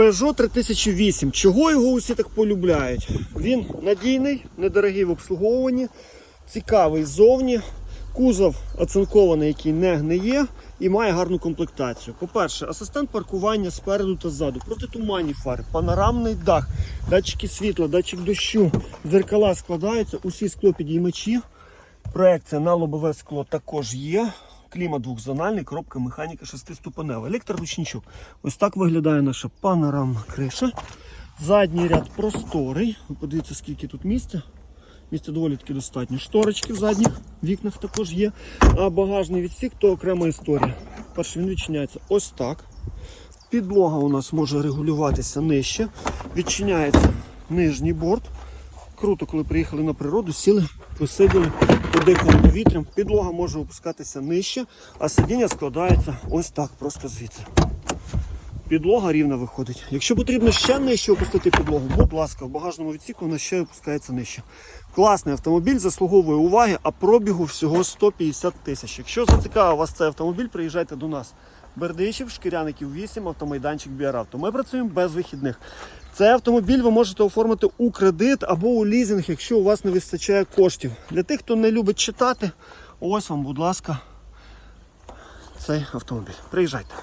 Peugeot 3008. Чого його усі так полюбляють? Він надійний, недорогий в обслуговуванні, цікавий ззовні. Кузов оцинкований, який не гниє і має гарну комплектацію. По-перше, асистент паркування спереду та ззаду, протитуманні фари, панорамний дах, датчики світла, датчик дощу, дзеркала складаються, усі склопідіймачі. Проекція на лобове скло також є. Клімат двохзональний, коробка механіка шестиступенева. Електроручничок. Ось так виглядає наша панорамна криша. Задній ряд просторий. Ви подивіться, скільки тут місця. Місця доволі таки достатньо. Шторочки в задніх вікнах також є. А багажний відсік то окрема історія. Перше, він відчиняється ось так. Підлога у нас може регулюватися нижче. Відчиняється нижній борт. Круто, коли приїхали на природу, сіли, посиділи, подихали повітрям. Підлога може опускатися нижче, а сидіння складається ось так, просто звідси. Підлога рівна виходить. Якщо потрібно ще нижче опустити підлогу, будь ласка, в багажному відсіку вона ще опускається нижче. Класний автомобіль, заслуговує уваги, а пробігу всього 150 тисяч. Якщо зацікавив вас цей автомобіль, приїжджайте до нас. Бердичів, Шкіряників 8, автомайданчик Біаравто. Ми працюємо без вихідних. Цей автомобіль ви можете оформити у кредит або у лізинг, якщо у вас не вистачає коштів. Для тих, хто не любить читати, ось вам, будь ласка, цей автомобіль. Приїжджайте.